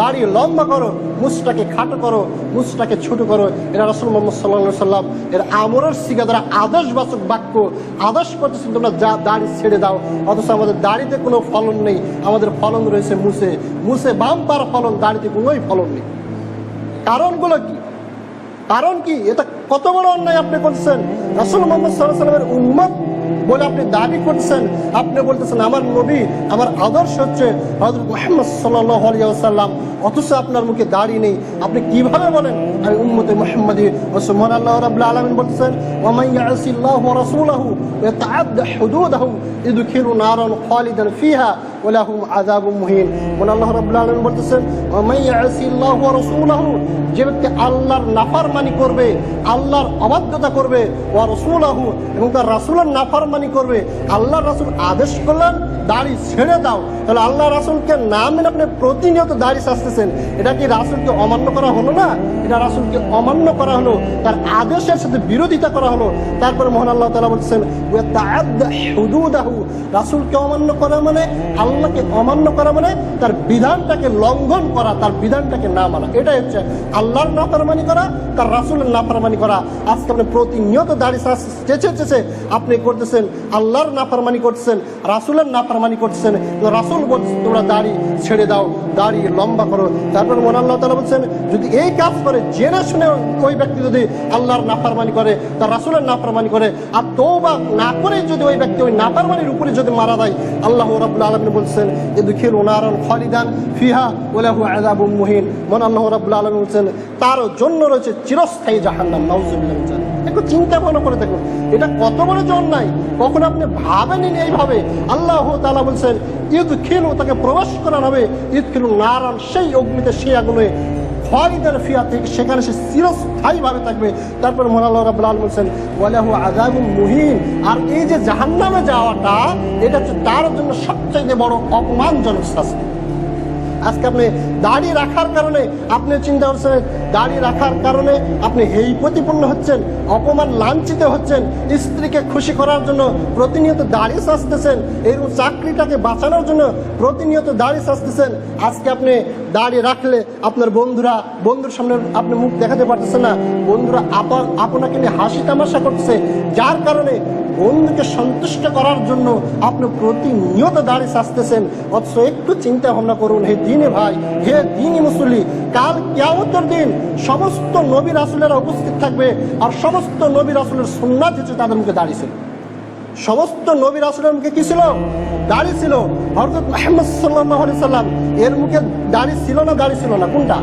দাড়ি লম্বা করো, মুসটাকে খাটো করো, মুসটাকে ছোট করো। এটা রসুল মোহাম্মদ সাল্লাহ সাল্লাম এর আমরের শিখা দ্বারা আদর্শবাচক বাক্য আদর্শ করতেছেন তোমরা যা দাড়ি ছেড়ে দাও। অথচ আমাদের দাড়িতে কোনো ফলন নেই, আমাদের ফলন রয়েছে মুসে। মুসে বাম পার ফলন, দাড়িতে কোনোই ফলন নেই। কারণগুলো কি? কারণ কি? এটা কত বড় অন্যায় আপনি করছেন? রাসুল মোহাম্মদ সাল্লাহ সাল্লামের উম্মত বলে আপনি দাবি করছেন, আপনি বলতেছেন, আমার নবী, আমার আদর্শ হচ্ছে হজরত মোহাম্মদ সাল্লাম অথচ আপনার মুখে দাড়ি নেই। আপনি কীভাবে বলেন? আমি উম্মতে মোহাম্মদী ওসমান আল্লাহ রাবুল্লা আলমিন বলতেছেন বলতেছেন যে ব্যক্তি আল্লাহর নাফারমানি করবে, আল্লাহর অবাধ্যতা করবে, ওয়া রসুলাহু এবং তার রাসুলের নাফার নাফরমানি করবে। আল্লাহর রাসূল আদেশ করলেন, দাড়ি ছেড়ে দাও। তাহলে আল্লাহ রাসূলকে না মেনে আপনি প্রতিনিয়ত দাড়ি সাজতেছেন। এটা কি রাসূলকে অমান্য করা হলো না? এটা রাসূলকে অমান্য করা হলো। তার আদেশের সাথে বিরোধিতা করা হলো। তারপরে মোহন আল্লাহ তালা বলছেন রাসূলকে অমান্য করা মানে আল্লাহকে অমান্য করা মানে তার বিধানটাকে লঙ্ঘন করা, তার বিধানটাকে না মানা। এটাই হচ্ছে আল্লাহর নাফরমানি করা, তার রাসূলের নাফরমানি করা। আজকে আপনি প্রতিনিয়ত দাড়ি চেঁচে চেঁচে আপনি করতেছেন, আল্লাহর নাফরমানি করতেছেন, রাসূলের নাফরমানি করতেছেন। রাসূল বলছে, তোমরা দাড়ি ছেড়ে দাও, দাড়ি লম্বা করো। তারপর মন আল্লাহ তাআলা বলছেন, যদি এই কাজ করে, জেনে শুনে ওই ব্যক্তি যদি আল্লাহর নাফরমানি করে, তার রাসূলের নাফরমানি করে, আর তওবা না করে যদি ওই ব্যক্তি ওই নাফরমানির উপরে যদি মারা দেয় আল্লাহ রাব্বুল আলামিন বলছেন ইদখিলু নারান খালিদান ফিহা ওয়ালাহু আযাবুম মুহিন। মন আল্লাহ রাব্বুল আলামিন বলছেন, তার জন্য রয়েছে চিরস্থায়ী জাহান্নাম নাউজুবিল্লাহ একটু চিন্তা ভাবনা করে দেখুন, এটা কত বড় জন নাই কখন আপনি ভাবেনি এইভাবে। আল্লাহ তালা বলছেন ঈদ খেলো তাকে প্রবেশ করানো হবে ঈদ খেলু নারান, সেই অগ্নিতে, সেই আগুনে খালিদান ফিয়া থেকে সেখানে সে চিরস্থায়ীভাবে থাকবে। তারপর মোনাল্লাহ আলামিন বলছেন, ওয়ালাহু আযাবুম মুহিন। আর এই যে জাহান্নামে যাওয়াটা, এটা হচ্ছে তার জন্য সবচেয়ে বড় অপমানজনক শাস্তি। আজকে আপনি দাড়ি রাখার কারণে আপনি চিন্তা করছেন, দাড়ি রাখার কারণে আপনি হেই প্রতিপন্ন হচ্ছেন, অপমান লাঞ্ছিত হচ্ছেন, স্ত্রীকে খুশি করার জন্য প্রতিনিয়ত দাড়ি সাজতেছেন এরকম চাকরিটাকে বাঁচানোর জন্য প্রতিনিয়ত দাড়ি সাজতেছেন। আজকে আপনি দাড়ি রাখলে আপনার বন্ধুরা, বন্ধুর সামনে আপনি মুখ দেখাতে পারতেছেন না, বন্ধুরা আপন, আপনাকে নিয়ে হাসি তামাশা করতেছে। যার কারণে বন্ধুকে সন্তুষ্ট করার জন্য আপনি প্রতিনিয়ত দাড়ি সাজতেছেন। অথচ একটু চিন্তা ভাবনা করুন, হে দিনে ভাই, হে দিনই মুসল্লি। কাল কেয়ামতের দিন সমস্ত নবী রাসুলেরা উপস্থিত থাকবে আর সমস্ত নবী রাসুলের সুন্নাত হচ্ছে তাদের মুখে দাঁড়িয়েছিল সমস্ত নবী রাসুলের মুখে কি ছিল? দাঁড়িয়ে ছিল। হরজত মাহমদ সাল্লাম, এর মুখে দাড়ি ছিল না, দাড়ি ছিল না, কোনটা?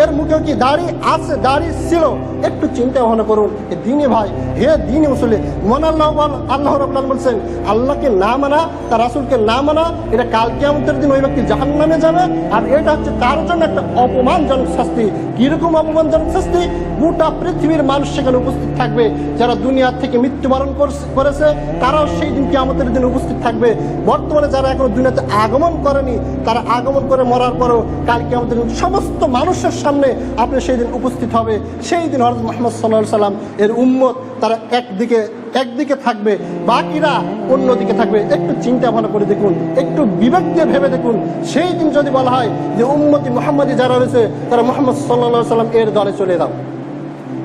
এর মুখেও কি দাড়ি আছে? দাড়ি ছিল। একটু চিন্তা ভাবনা করুন। দিনে ভাই, হে দিনে মুসলে মন আল্লাহ আল্লাহ রবুল্লাহ বলছেন, আল্লাহকে না মানা, তার রাসুলকে না মানা, এটা কাল কেমতের দিন ওই ব্যক্তি জাহান নামে যাবে। আর এটা হচ্ছে তার জন্য একটা অপমানজনক শাস্তি। কীরকম অপমানজনক শাস্তি? গোটা পৃথিবীর মানুষ সেখানে উপস্থিত থাকবে। যারা দুনিয়া থেকে মৃত্যুবরণ করেছে তারাও সেই দিন আমাদের দিন উপস্থিত থাকবে। বর্তমানে যারা এখনও দুনিয়াতে আগমন করেনি, তারা আগমন করে মরার পরও কালকে আমাদের সমস্ত মানুষের সামনে আপনি সেই দিন উপস্থিত হবে। সেই দিন হরত মোহাম্মদ সাল্লাহ সাল্লাম এর উম্মত তারা একদিকে একদিকে থাকবে। বাকিরা অন্যদিকে থাকবে। একটু চিন্তা ভাবনা করে দেখুন, একটু বিবেক দিয়ে ভেবে দেখুন। সেই দিন যদি বলা হয় যে উম্মতি মোহাম্মদী যারা রয়েছে, তারা মোহাম্মদ সাল্লাহ সাল্লাম এর দলে চলে দাও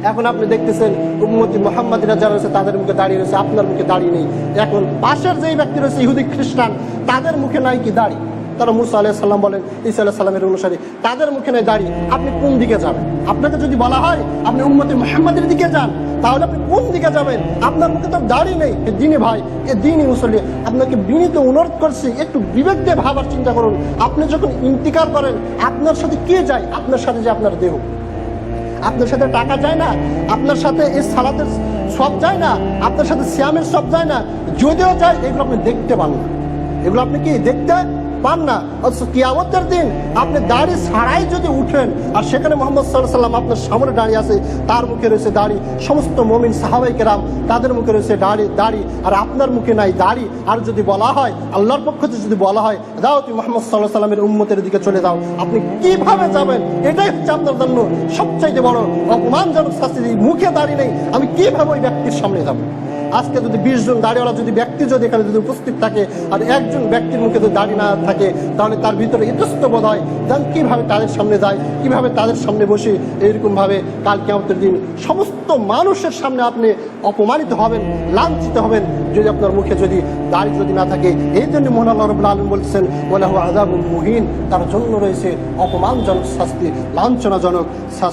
এখন আপনি দেখতেছেন উম্মতি মোহাম্মদীরা যারা রয়েছে, তাদের মুখে দাঁড়িয়ে রয়েছে, আপনার মুখে দাঁড়িয়ে নেই। এখন পাশের যেই ব্যক্তি রয়েছে, ইহুদি খ্রিস্টান, তাদের মুখে নাই কি দাড়ি? তারা মুসা আলাহ সাল্লাম বলেন ইসা আলাহ সাল্লামের অনুসারী, তাদের মুখে নেই দাড়ি আপনি কোন দিকে যাবেন? আপনাকে যদি বলা হয়, আপনি উম্মতি মোহাম্মদের দিকে যান, তাহলে আপনি কোন দিকে যাবেন? আপনার মুখে তো দাড়ি নেই। এ দিনে ভাই, এ দিনই মুসল্লি। আপনাকে বিনীত অনুরোধ করছি, একটু বিবেক দিয়ে ভাবার চিন্তা করুন। আপনি যখন ইন্তিকার করেন, আপনার সাথে কে যায়? আপনার সাথে যে আপনার দেহ। আপনার সাথে টাকা যায় না, আপনার সাথে এই সালাতের সব যায় না, আপনার সাথে শ্যামের সব যায় না। যদিও যায়, এগুলো আপনি দেখতে পান না। এগুলো আপনি কি দেখতে পান না। অথচ কিয়ামতের দিন আপনি দাড়ি ছাড়াই যদি উঠেন, আর সেখানে মোহাম্মদ সাল্লাহ সাল্লাম আপনার সামনে দাঁড়িয়ে আছে, তার মুখে রয়েছে দাড়ি। সমস্ত মমিন সাহাবাই কেরাম, তাদের মুখে রয়েছে দাড়ি দাড়ি, আর আপনার মুখে নাই দাড়ি। আর যদি বলা হয়, আল্লাহর পক্ষ থেকে যদি বলা হয় দাও তুমি মোহাম্মদ সাল্লাহ সাল্লামের উম্মতের দিকে চলে যাও। আপনি কীভাবে যাবেন? এটাই হচ্ছে আপনার জন্য সবচাইতে বড় অপমানজনক শাস্তি। মুখে দাঁড়িয়ে নেই, আমি কীভাবে ওই ব্যক্তির সামনে যাব? আজকে যদি বিশ জন দাড়িওয়ালা যদি ব্যক্তি যদি এখানে যদি উপস্থিত থাকে আর একজন ব্যক্তির মুখে যদি দাড়ি না থাকে, তাহলে তার ভিতরে ইতস্ত বোধ হয় যেন কীভাবে তাদের সামনে যায়, কীভাবে তাদের সামনে বসে এইরকম ভাবে কাল কেমতের দিন সমস্ত মানুষের সামনে আপনি অপমানিত হবেন, লাঞ্ছিত হবেন, যদি আপনার মুখে যদি দাড়ি যদি না থাকে। এই জন্য মোহন রবুল্লা আলম বলছেন ওলাহ আজাব মুহিন। তার জন্য রয়েছে অপমানজনক শাস্তি, লাঞ্ছনাজনক শাস্তি।